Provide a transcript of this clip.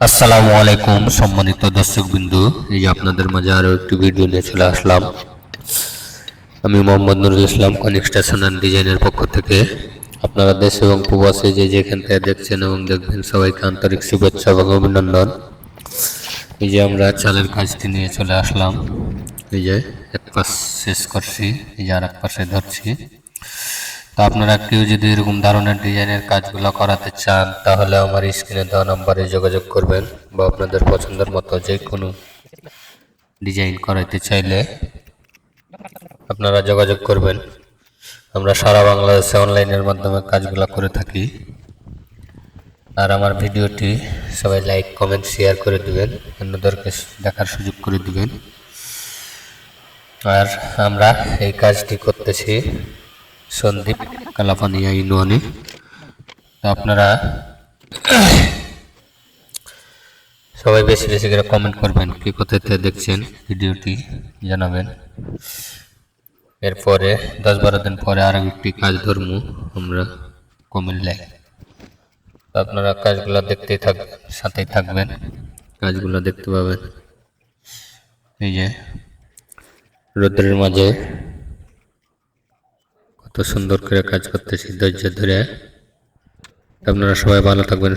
আসসালামু আলাইকুম সম্মানিত দর্শক বিন্দু এই যে আপনাদের মাঝে আরও একটি ভিডিও নিয়ে চলে আসলাম। আমি Mohammad Nurul Islam conic station and ডিজাইনের পক্ষ থেকে। আপনারা দেশ এবং প্রবাসে যে যেখান থেকে দেখছেন এবং দেখবেন, সবাইকে আন্তরিক শুভেচ্ছা এবং অভিনন্দন। এই যে আমরা চালের কাজটি নিয়ে চলে আসলাম। এই যে এক পাশ শেষ করছি, এই যে আর এক পাশে ধরছি। তো আপনারা কেউ যদি এরকম ধরনের ডিজাইনের কাজগুলো করাতে চান, তাহলে আমার স্ক্রিনে দেওয়া নাম্বারে যোগাযোগ করবেন বা আপনাদের পছন্দের মতো যে কোনো ডিজাইন করাইতে চাইলে আপনারা যোগাযোগ করবেন। আমরা সারা বাংলাদেশে অনলাইনের মাধ্যমে কাজগুলো করে থাকি। আর আমার ভিডিওটি সবাই লাইক কমেন্ট শেয়ার করে দিবেন, অন্যদেরকে দেখার সুযোগ করে দিবেন। আর আমরা এই কাজটি করতেছি। সন্দীপ কালাপানিয়া ইউনিয়নে আপনারা সবাই বেশি বেশি করে কমেন্ট করবেন, কি কোথায় থেকে দেখছেন ভিডিওটি জানাবেন। এরপরে দশ বারো দিন পরে আর একটি কাজ ধর্ম আমরা কুমিল্লায়। তো আপনারা কাজগুলো দেখতেই থাকবেন সাথেই থাকবেন, কাজগুলো দেখতে পাবেন। এই যে রোদ্রের মাঝে সুন্দর করে কাজ করতেছি ধৈর্য ধরে। আপনারা সবাই ভালো থাকবেন।